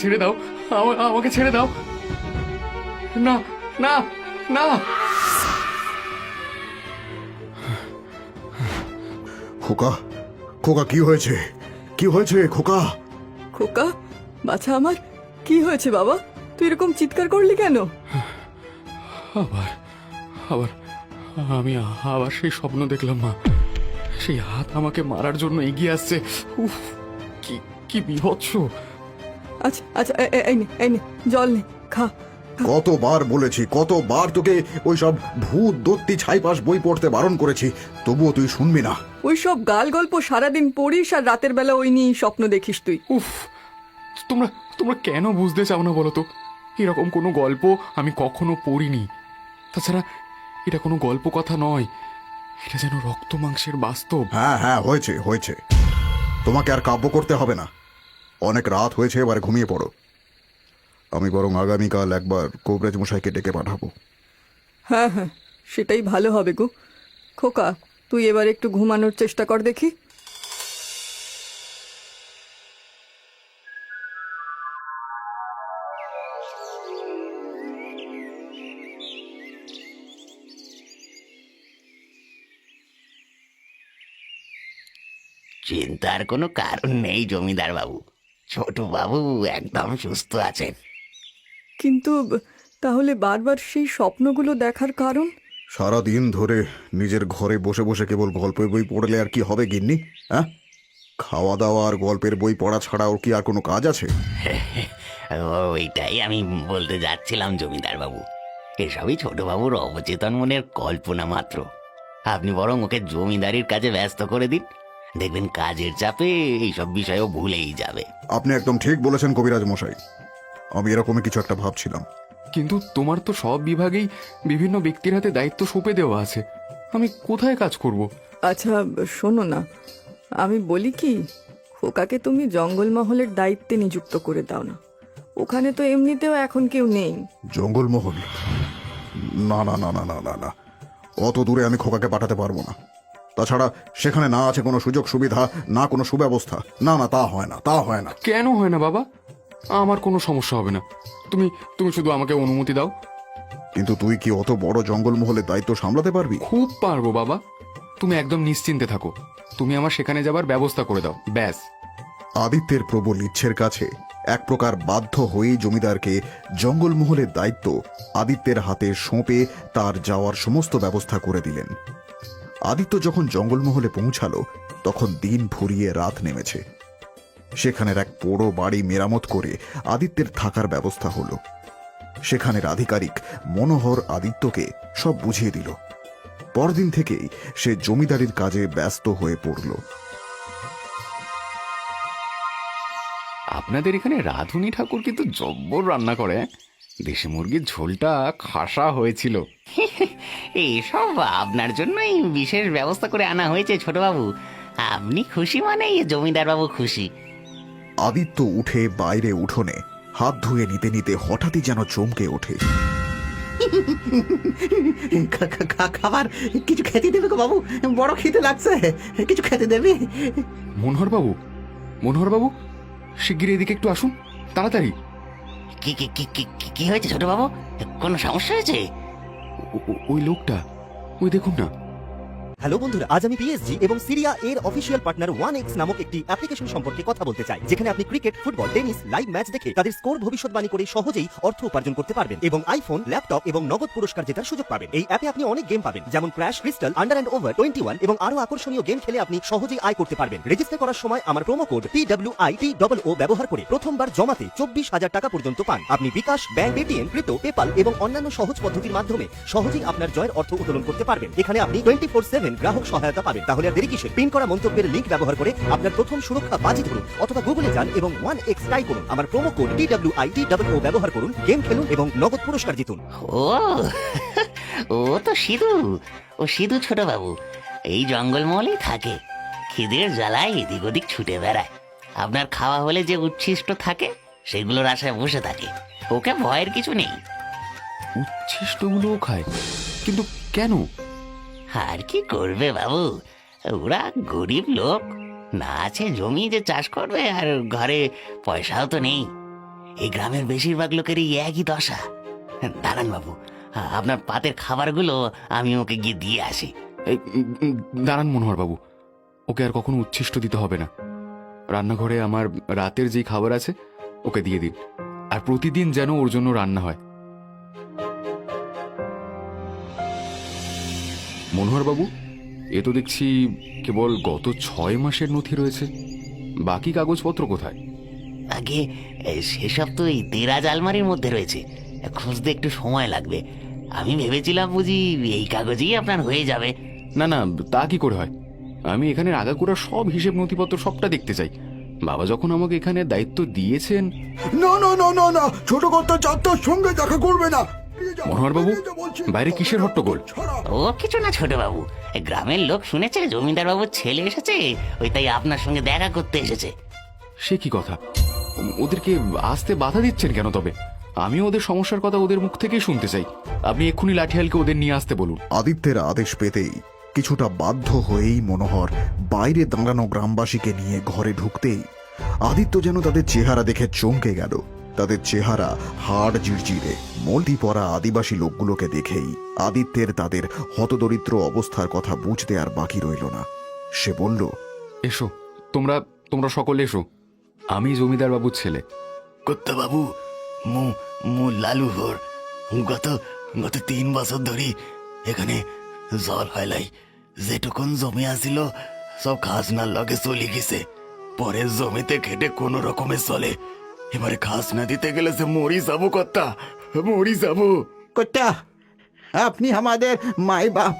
ছেড়ে দাও। আমাকে ছেড়ে দাও। না না না। খোকা খোকা কি হয়েছে? কি হয়েছে খোকা? খোকা বাছা আমার কি হয়েছে বাবা? তুই এরকম চিৎকার করলি কেন? আবার আবার আমি আবার সেই স্বপ্ন দেখলাম মা। সেই হাত আমাকে মারার জন্য এগিয়ে আসছে। উফ কি কি বিভৎস। আচ্ছা আচ্ছা এই নে এই নে জল নে খা কতবার বলেছি কতবার তোকে ওই সব ভূত দত্তি ছাইপাশ বই পড়তে বারণ করেছি তবুও তুই শুনবি না। ওই সব গাল গল্প সারাদিন পড়িস আর রাতের বেলা ওই নিয়ে স্বপ্ন দেখিস তুই। উফ তোমরা তোমরা কেন বুঝতে চাও না বলো তো? এরকম কোনো গল্প আমি কখনো পড়িনি। তাছাড়া এটা কোনো গল্প কথা নয় এটা যেন রক্ত মাংসের বাস্তব। হ্যাঁ হ্যাঁ হয়েছে হয়েছে। তোমাকে আর কাব্য করতে হবে না। অনেক রাত হয়েছে এবার ঘুমিয়ে পড়ো। আমি বরং আগামীকাল একবার কোবরেজ মশাইকে ডেকে পাঠাবো। হ্যাঁ হ্যাঁ সেটাই ভালো হবে গো। খোকা তুই এবার একটু ঘুমানোর চেষ্টা কর দেখি। চিন্তার কোনো কারণ নেই জমিদার বাবু ছোট বাবু একদম সুস্থ আছেন। কিন্তু তাহলে বারবার সেই স্বপ্নগুলো দেখার কারণ? সারা দিন ধরে নিজের ঘরে বসে বসে কেবল গল্পের বই পড়লে আর কি হবে গিন্নি হ্যাঁ? খাওয়া দাওয়া আর গল্পের বই পড়া ছাড়া ওর কি আর কোনো কাজ আছে? ওইটাই আমি বলতে যাচ্ছিলাম জমিদার বাবু। এসবই ছোট বাবুর অবচেতন মনের কল্পনা মাত্র। আপনি বরং ওকে জমিদারির কাজে ব্যস্ত করে দিন। দেখবেন কাজের চাপে এইসব বিষয়েও ভুলেই যাবে। আপনি একদম ঠিক বলেছেন কবিরাজ মশাই। আমি এরকমই কিছু একটা ভাবছিলাম। কিন্তু তোমার তো সব বিভাগেই বিভিন্ন ব্যক্তির হাতে দায়িত্ব সঁপে দেওয়া আছে। আমি কোথায় কাজ করব? আচ্ছা শোনো না। আমি বলি কি খোকাকে তুমি জঙ্গলমহলের দায়িত্বে নিযুক্ত করে দাও না। ওখানে তো এমনিতেও এখন কেউ নেই। জঙ্গলমহল? না না না না না না না। অত দূরে আমি খোকাকে পাঠাতে পারব না। তাছাড়া সেখানে না আছে কোনো সুযোগ সুবিধা না কোনো সুব্যবস্থা। না না তা হয় না তা হয় না। কেন হয় না বাবা? আমার কোনো সমস্যা হবে না। তুমি তুমি শুধু আমাকে অনুমতি দাও। কিন্তু তুই কি অত বড় জঙ্গলমহলের দায়িত্ব সামলাতে পারবি? খুব পারব বাবা। তুমি একদম নিশ্চিন্তে থাকো। তুমি আমার সেখানে যাবার ব্যবস্থা করে দাও ব্যাস। আদিত্যের প্রবল ইচ্ছের কাছে এক প্রকার বাধ্য হয়েই জমিদারকে জঙ্গলমহলের দায়িত্ব আদিত্যের হাতে সঁপে তার যাওয়ার সমস্ত ব্যবস্থা করে দিলেন। আদিত্য যখন জঙ্গলমহলে পৌঁছালো, তখন দিন ফুরিয়ে রাত নেমেছে। সেখানের এক পোড়ো বাড়ি মেরামত করে আদিত্যের থাকার ব্যবস্থা হলো। সেখানের আধিকারিক মনোহর আদিত্যকে সব বুঝিয়ে দিল। পরদিন থেকেই সে জমিদারির কাজে ব্যস্ত হয়ে পড়ল। আপনাদের এখানে রাধুনী ঠাকুর কিন্তু জব্বর রান্না করে হ্যাঁ? দেশি মুরগির ঝোলটা খাসা হয়েছিল। এসব আপনার জন্যই বিশেষ ব্যবস্থা করে আনা হয়েছে ছোট বাবু আপনি খুশি মানে জমিদার বাবু খুশি। আদিত্য উঠে বাইরে উঠোনে হাত ধুয়ে নিতে নিতে হঠাৎই যেন চমকে ওঠে। খাবার কিছু খেতে দেবে গো বাবু বড় খেতে লাগছে কিছু খেতে দেবে। মনোহর বাবু মনোহর বাবু শিগগির এদিকে একটু আসুন তাড়াতাড়ি। কি কি কি, কি- কি- হয়েছে ছোট বাবু কোনো সমস্যা হয়েছে? ওই লোকটা, ওই দেখুন না। হ্যালো বন্ধুরা, আজ আমি পিএসজি এবং সিরিয়া এর অফিসিয়াল পার্টনার ওয়ান এক্স নামক একটি অ্যাপ্লিকেশন সম্পর্কে কথা বলতে চাই, যেখানে আপনি cricket football tennis live match দেখে তাদের স্কোর ভবিষ্যৎবাণী করে সহজেই অর্থ উপার্জন করতে পারবেন এবং আইফোন ল্যাপটপ এবং নগদ পুরস্কার জেতার সুযোগ পাবেন। এই অ্যাপে আপনি অনেক গেম পাবেন, যেমন crash crystal under and over twenty one এবং আরও আকর্ষণীয় গেম খেলে আপনি সহজেই আয় করতে পারবেন। রেজিস্টার করার সময় আমার promo code T W I T double O ব্যবহার করে প্রথমবার জমাতে চব্বিশ হাজার টাকা পর্যন্ত পান। আপনি bKash, bank Paytm crypto, PayPal এবং অন্যান্য সহজ পদ্ধতির মাধ্যমে সহজেই আপনার জয়ের অর্থ উত্তোলন করতে পারবেন। এখানে আপনি টোয়েন্টি ফোর সেভেন গ্রাহক সহায়তা পাবেন। তাহলে আর দেরি কিসের? পিন করা মন্তব্যের লিঙ্ক ব্যবহার করে আপনার প্রথম সুরক্ষা বাজি ধরুন অথবা গুগলে যান এবং ওয়ান এক্স ট্রাই করুন। আমার promo code T W I T double O ব্যবহার করুন গেম খেলুন এবং নগদ পুরস্কার জিতুন। ও ও তো সিধু। ও সিধু ছোট বাবু এই জঙ্গলমহলেই থাকে। খিদের জ্বালায় এদিক ওদিক ছুটে বেড়ায়। আপনার খাওয়া হলে যে উচ্ছিষ্ট থাকে সেগুলোর আশায় বসে থাকে। ওকে ভয়ের কিছু নেই। উচ্ছিষ্টগুলোও খায়। কিন্তু কেন? আর কি করবে বাবু? ওরা গরিব লোক। না আছে জমি যে চাষ করবে আর ঘরে পয়সাও তো নেই। এই গ্রামের বেশিরভাগ লোকেরই একই দশা। দাঁড়ান বাবু, আপনার পাতের খাবারগুলো আমি ওকে গিয়ে দিয়ে আসি। দাঁড়ান মনোহর বাবু, ওকে আর কখনো উচ্ছিষ্ট দিতে হবে না। রান্নাঘরে আমার রাতের যেই খাবার আছে, ওকে দিয়ে দিন। আর প্রতিদিন যেন ওর জন্য রান্না হয়। মনোহর বাবু এ তো দেখছি কেবল গত ছয় মাসের নথি রয়েছে। বাকি কাগজপত্র কোথায়? আগে সেসব তো এই দেরাজ আলমারির মধ্যে রয়েছে। খুঁজতে একটু সময় লাগবে। আমি ভেবেছিলাম বুঝি এই কাগজেই আপনার হয়ে যাবে। না না তা কি করে হয়? আমি এখানে আগাগোড়া সব হিসেব নথিপত্র সবটা দেখতে চাই। বাবা যখন আমাকে এখানে দায়িত্ব দিয়েছেন না না না না না ছোট কর্তা চারটার সঙ্গে দেখা করবে না। মনোহর বাবু বাইরে কিসের হট্টগোল? ও কিছু না ছোট বাবু গ্রামের লোক শুনেছে জমিদার বাবুর ছেলে এসেছে ওই তাই আপনার সঙ্গে দেখা করতে এসেছে। সে কি কথা? ওদেরকে আসতে বাধা দিচ্ছেন কেন তবে? আমি ওদের সমস্যার কথা ওদের মুখ থেকেই শুনতে চাই। আপনি এক্ষুনি লাঠিয়ালকে ওদের নিয়ে আসতে বলুন। আদিত্যের আদেশ পেতেই কিছুটা বাধ্য হয়েই মনোহর বাইরে দাঁড়ানো গ্রামবাসীকে নিয়ে ঘরে ঢুকতেই আদিত্য যেন তাদের চেহারা দেখে চমকে গেল। তাদের চেহারা হাড় জিরজিরে। মলটি পরা আদিবাসী লোকগুলোকে দেখেই আদিত্যের তাদের হতদরিদ্র অবস্থার কথা বুঝতে আর বাকি রইল না। সে বলল এসো তোমরা তোমরা সকলে এসো। আমি জমিদার বাবুর ছেলে। কর্তা বাবু মু মু লালু হর গত গত তিন বছর ধরে এখানে জল হয় নাই। যেটুকুন জমি আসিল সব খাজনার লগে চলে গেছে। পরে জমিতে খেটে কোনো রকমে চলে। এবারে খাস না দিতে গেলে সে মরি যাব কর্তা মরি যাব। কর্তা আপনি আমাদের মাই বাপ।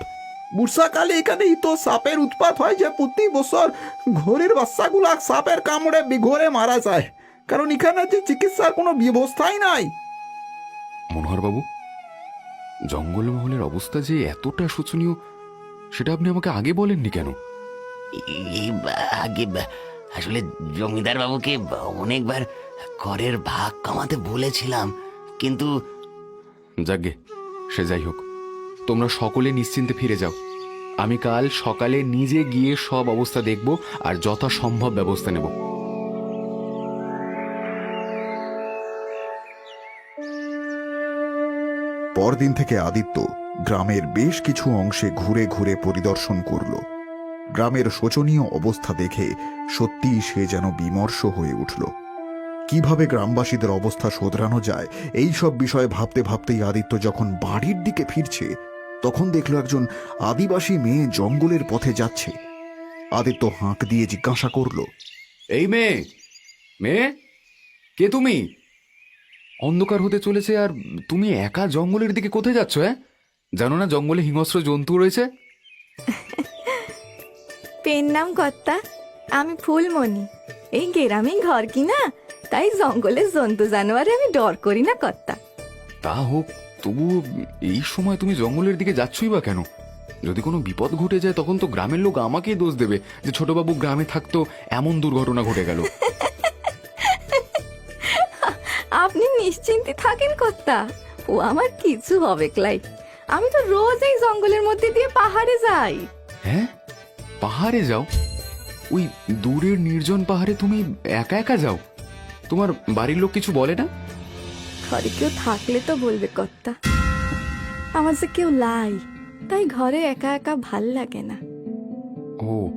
বর্ষাকালে এখানেই তো সাপের উৎপাত হয় যে প্রতি বছর ঘোরের বাচ্চাগুলা সাপের কামড়ে বিঘরে মারা যায়। কারণ এখানে যে চিকিৎসার কোনো ব্যবস্থাই নাই। মনোহর বাবু জঙ্গলমহলের অবস্থা যে এতটা শোচনীয় সেটা আপনি আমাকে আগে বলেননি কেন? আগে আসলে জমিদার বাবুকে অনেকবার করের ভাগ কমাতে বলেছিলাম কিন্তু যাগে সে যাই হোক। তোমরা সকলে নিশ্চিন্তে ফিরে যাও। আমি কাল সকালে নিজে গিয়ে সব অবস্থা দেখব আর যথাসম্ভব ব্যবস্থা নেব। পরদিন থেকে আদিত্য গ্রামের বেশ কিছু অংশে ঘুরে ঘুরে পরিদর্শন করল। গ্রামের শোচনীয় অবস্থা দেখে সত্যিই সে যেন বিমর্ষ হয়ে উঠল। কীভাবে গ্রামবাসীদের অবস্থা শোধরানো যায় এই সব বিষয়ে ভাবতে ভাবতেই আদিত্য যখন বাড়ির দিকে ফিরছে তখন দেখল একজন আদিবাসী মেয়ে জঙ্গলের পথে যাচ্ছে। আদিত্য হাঁক দিয়ে জিজ্ঞাসা করল এই মেয়ে মেয়ে কে তুমি? অন্ধকার হতে চলেছে আর তুমি একা জঙ্গলের দিকে কোথায় যাচ্ছ হ্যাঁ? জানো না জঙ্গলে হিংস্র জন্তু রয়েছে? পেন নাম কর্তা আমি ফুলমণি। এই গ্রামেই ঘর কি না? তাই জঙ্গলের জন্তু জানোয়ারে আমি ডর করি না কর্তা। তা হোক তবু এই সময় তুমি জঙ্গলের দিকে যাচ্ছই বা কেন? যদি কোনো বিপদ ঘটে যায় তখন তো গ্রামের লোক আমাকেই দোষ দেবে যে ছোটবাবু গ্রামে থাকতো এমন দুর্ঘটনা ঘটে গেল। আপনি নিশ্চিন্তে থাকেন কর্তা। ও আমার কিছু হবে ক্লাই আমি তো রোজ এই জঙ্গলের মধ্যে দিয়ে পাহাড়ে যাই। হ্যাঁ? পাহাড়ে যাও? ওই দূরের নির্জন পাহাড়ে তুমি একা একা যাও? তোমার বাড়ির লোক কিছু বলে না? ঘরে কেউ থাকলে তো বলবে কর্তা। আমার যে কেউ লাই তাই ঘরে একা একা ভালো লাগে না। ও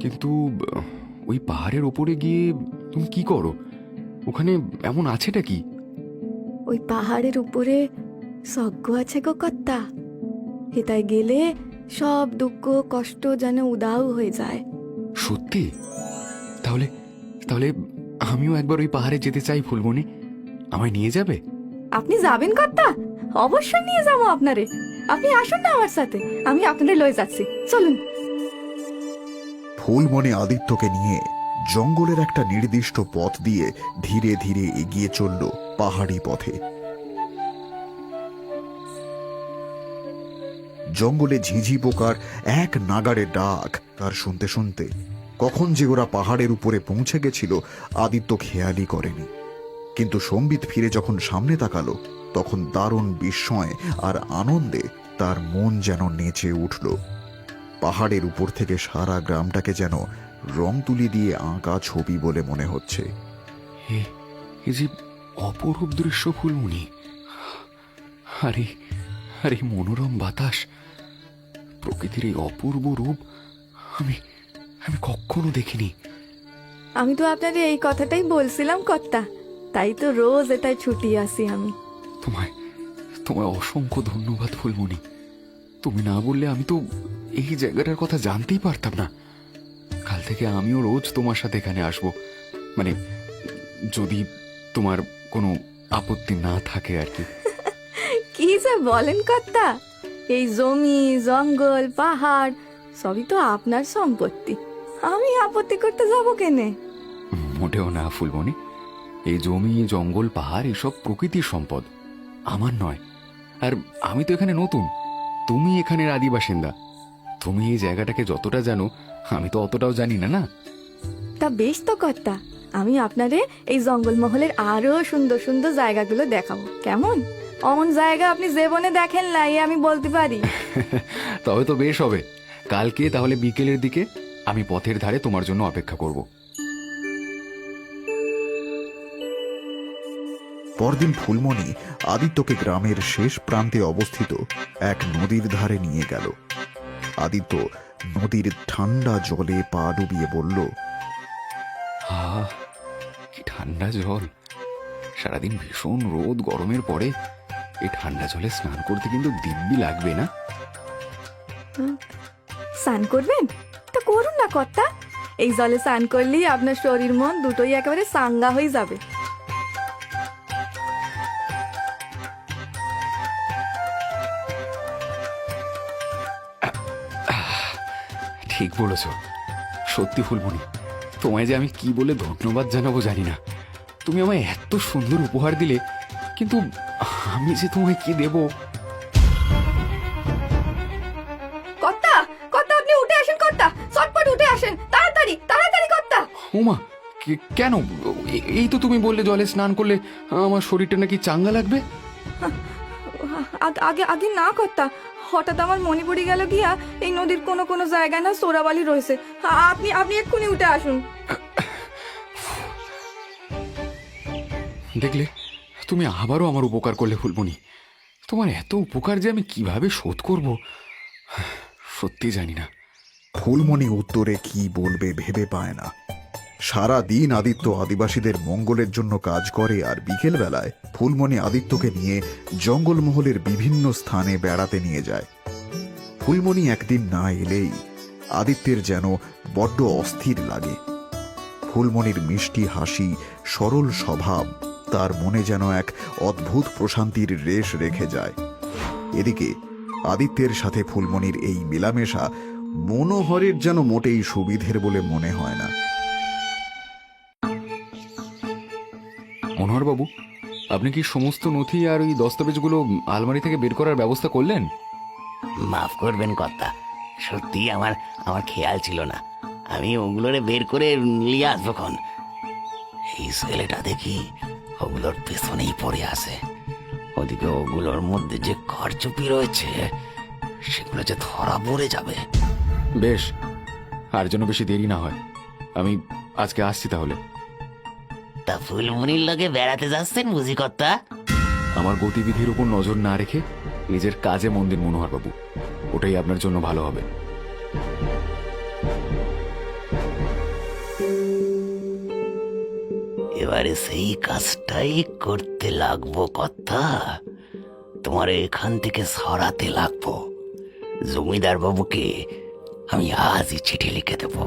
কিন্তু ওই পাহাড়ের ওপরে গিয়ে তুমি কি করো? ওখানে এমন আছেটা কি? ওই পাহাড়ের উপরে স্বর্গ আছে গো কর্তা। হেতায় গেলে সব দুঃখ কষ্ট যেন উদাও হয়ে যায়। সত্যি? তাহলে তাহলে আমিও একবার ওই পাহাড়ে যেতে চাই ফুলমণি। আমায় নিয়ে যাবে? আপনি যাবেন কর্তা? অবশ্যই নিয়ে যাব আপনারে। আপনি আসুন না আমার সাথে। আমি আপনারে লয়ে যাচ্ছি। চলুন। ফুলমনে আদিত্যকে নিয়ে জঙ্গলের একটা নির্দিষ্ট পথ দিয়ে ধীরে ধীরে এগিয়ে চলল পাহাড়ি পথে। জঙ্গলে ঝিঝি পোকার এক নাগাড়ে ডাক তার শুনতে শুনতে কখন যে ওরা পাহাড়ের উপরে পৌঁছে গেছিল, আদিত্য খেয়ালই করেনি। কিন্তু সম্বিত ফিরে যখন সামনে তাকালো, তখন দারুণ বিস্ময় আর আনন্দে তার মন যেন নেচে উঠল। পাহাড়ের উপর থেকে সারা গ্রামটাকে যেন রং তুলি দিয়ে আঁকা ছবি বলে মনে হচ্ছে। যে অপরূপ দৃশ্য ফুলমুনি আরে আরে মনোরম বাতাস। প্রকৃতির এই অপূর্ব রূপ, আমি আমি কখনো দেখিনি। আমি তো আপনাদের এই কথাটাই বলছিলাম কর্তা। তাই তো রোজ এটাই ছুটি আসি আমি। তোমায় তোমায় অসংখ্য ধন্যবাদ ফুলমণি। তুমি না বললে আমি তো এই জায়গাটার কথা জানতেই পারতাম না। কাল থেকে আমিও রোজ তোমার সাথে এখানে আসব। মানে যদি তোমার কোনো আপত্তি না থাকে আর কি। কি যে বলেন কর্তা। এই জমি জঙ্গল পাহাড় সবই তো আপনার সম্পত্তি। আমি আপত্তি করতে যাব কেনে? মোটেও না ফুলমণি। এই জমি জঙ্গল পাহাড় এসব প্রকৃতির সম্পদ। আমার নয়। আর আমি তো এখানে নতুন। তুমি এখানের আদি বাসিন্দা তুমি এই জায়গাটাকে যতটা জানো আমি তো অতটাও জানি না না? তা বেশ তো কর্তা আমি আপনারে এই জঙ্গলমহলের আরও সুন্দর সুন্দর জায়গাগুলো দেখাবো। কেমন? অমন জায়গা আপনি জীবনে দেখেন নাই আমি বলতে পারি। তবে তো বেশ হবে। কালকে তাহলে বিকেলের দিকে আমি পথের ধারে তোমার জন্য অপেক্ষা করব। পরদিন ফুলমণি আদিত্যকে গ্রামের শেষ প্রান্তে অবস্থিত এক নদীর ধারে নিয়ে গেল। আদিত্য নদীর ঠান্ডা জলে পা ডুবিয়ে বলল আহ কি ঠান্ডা জল। সারাদিন ভীষণ রোদ গরমের পরে এই ঠান্ডা জলে স্নান করতে কিন্তু দিব্যি লাগবে না। স্নান করবেন? তা করুন না, কর্তা। এই জলে স্নান করলেই আপনার শরীর মন দুটোই একেবারে সাঙ্গা হয়ে যাবে। ঠিক বলেছ। সত্যি ফুলমণি, তোমায় যে আমি কি বলে ধন্যবাদ জানাব জানি না। তুমি আমায় এত সুন্দর উপহার দিলে, কিন্তু আমি যে তোমায় কি দেব? ওমা কেন? এই তো তুমি বললে জলে স্নান করলে আমার শরীরটা নাকি চাঙ্গা লাগবে? আগে আগে না কর্তা হঠাৎ আমার মনে পড়ে গেল গিয়া এই নদীর কোনো কোনো জায়গায় না সোরাবালি রয়েছে। আপনি আপনি এক্ষুনি উঠে আসুন। দেখলে তুমি আবারও আমার উপকার করলে ফুলমণি। তোমার এত উপকার যে আমি কীভাবে শোধ করব সত্যি জানি না। ফুলমণি উত্তরে কি বলবে ভেবে পায় না। সারা দিন আদিত্য আদিবাসীদের মঙ্গলের জন্য কাজ করে আর বিকেল বেলায় ফুলমণি আদিত্যকে নিয়ে জঙ্গলমহলের বিভিন্ন স্থানে বেড়াতে নিয়ে যায়। ফুলমণি একদিন না এলেই আদিত্যের যেন বড্ড অস্থির লাগে। ফুলমণির মিষ্টি হাসি, সরল স্বভাব তার মনে যেন এক অদ্ভুত প্রশান্তির রেশ রেখে যায়। এদিকে আদিত্যের সাথে ফুলমণির এই মেলামেশা মনোহরের যেন মোটেই সুবিধের বলে মনে হয় না। মনোহর বাবু আপনি কি সমস্ত নথি আর ওই দস্তাবেজগুলো আলমারি থেকে বের করার ব্যবস্থা করলেন? মাফ করবেন কর্তা সত্যি আমার আমার খেয়াল ছিল না। আমি ওগুলোরে বের করে নিয়ে আসব খন এই ছেলেটা দেখি ওগুলোর পেছনেই পড়ে আছে। ওদিকে ওগুলোর মধ্যে যে কারচুপি রয়েছে সেগুলো যে ধরা পড়ে যাবে। বেশ আর যেন বেশি দেরি না হয়। আমি আজকে আসছি তাহলে। তা ফুলমুনির লগে বেড়াতে যাচ্ছেন বুঝি কর্তা আমার গতিবিধির উপর নজর না রেখে নিজের কাজে মন দিন মনোহর বাবু। ওটাই আপনার জন্য ভালো হবে। এবারে সেই কাজটাই করতে লাগবো কথা তোমার এখান থেকে সরাতে লাগবো। জমিদার বাবুকে আমি আজই চিঠি লিখে দেবো।